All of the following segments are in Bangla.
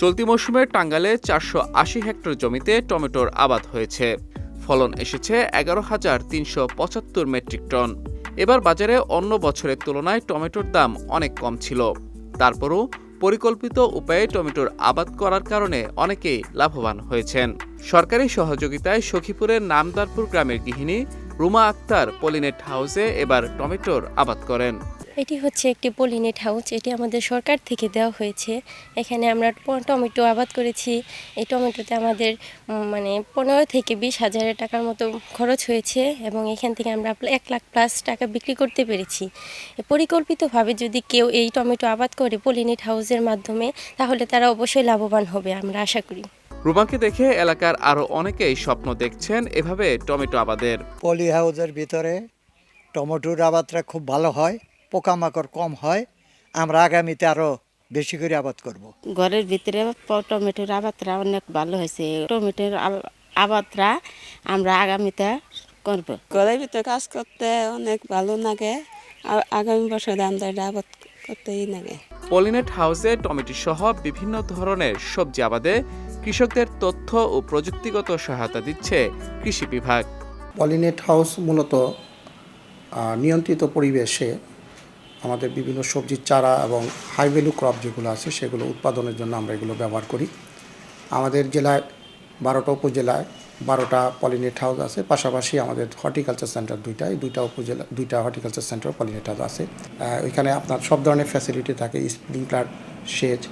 চলতি মৌসুমে টাঙ্গালে চারশো আশি হেক্টর জমিতে টমেটোর আবাদ হয়েছে। ফলন এসেছে এগারো হাজার তিনশো পঁচাত্তর মেট্রিক টন। এবার বাজারে অন্য বছরের তুলনায় টমেটোর দাম অনেক কম ছিল। তারপরও পরিকল্পিত উপায়ে টমেটোর আবাদ করার কারণে অনেকেই লাভবান হয়েছেন। সরকারি সহযোগিতায় সখীপুরের নামদারপুর গ্রামের গৃহিণী রুমা আক্তার পলিনেট হাউসে এবার টমেটোর আবাদ করেন। এটি হচ্ছে একটি পলিনেট হাউস। এটি আমাদের সরকার থেকে দেওয়া হয়েছে। এখানে আমরা টমেটো আবাদ করেছি। এই টমেটোতে আমাদের মানে পনেরো থেকে বিশ হাজার টাকার মতো খরচ হয়েছে এবং এখান থেকে আমরা এক লাখ প্লাস টাকা বিক্রি করতে পেরেছি। পরিকল্পিতভাবে যদি কেউ এই টমেটো আবাদ করে পলিনেট হাউসের মাধ্যমে তাহলে তারা অবশ্যই লাভবান হবে আমরা আশা করি। রুমাকে দেখে এলাকার আরও অনেকেই স্বপ্ন দেখছেন এভাবে টমেটো আবাদের। পলি হাউসের ভিতরে টমেটোর আবাদটা খুব ভালো হয়। পোকামাকড় কম হয় আমরা আগামীতে আরও বেশি করে আবাদ করব। ঘরের ভিতরে টমেটোর আবাদটা অনেক ভালো হয়েছে। টমেটোর আবাদরা আমরা আগামীতে করব। ঘরের ভিতরে কাজ করতে অনেক ভালো লাগে আর আগামী বছরে আমরা এটা আবাদ করতেই লাগে। পলিনেট হাউসে টমেটো সহ বিভিন্ন ধরনের সবজি আবাদে কৃষকদের তথ্য ও প্রযুক্তিগত সহায়তা দিচ্ছে কৃষি বিভাগ। পলিনেট হাউস মূলত নিয়ন্ত্রিত পরিবেশে আমাদের বিভিন্ন সবজির চারা এবং হাই ভ্যালু ক্রপ যেগুলো আছে, সেগুলো উৎপাদনের জন্য আমরা এগুলো ব্যবহার করি। আমাদের জেলায় বারোটা উপজেলায় বারোটা পলিনেট হাউস আছে, পাশাপাশি আমাদের হর্টিকালচার সেন্টার দুইটা এই দুইটা উপজেলা, দুইটা হর্টিকালচার সেন্টার পলিনেট হাউস আছে। ওইখানে আপনার সব ধরনের ফ্যাসিলিটি থাকে স্প্রিংকলার সেচ,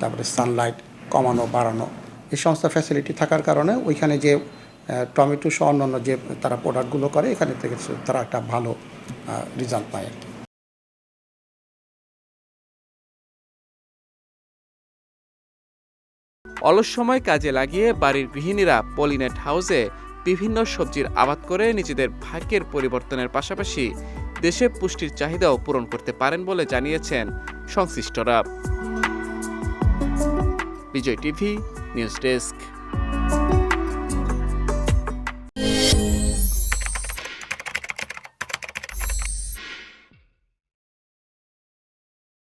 তারপরে সানলাইট কমানো, বাড়ানো। এই সমস্ত ফ্যাসিলিটি থাকার কারণে ওইখানে যে টমেটো সহ অন্যান্য যে তারা প্রোডাক্টগুলো করে, এখানে থেকে তারা একটা ভালো রেজাল্ট পায় আর কি। অলস সময় কাজে লাগিয়ে বাড়ির গৃহিণীরা পলিনেট হাউসে বিভিন্ন সবজির আবাদ করে নিজেদের ভাগ্যের পরিবর্তনের পাশাপাশি দেশে পুষ্টির চাহিদাও পূরণ করতে পারেন বলে জানিয়েছেন সংশ্লিষ্টরা। Bijoy TV, news desk.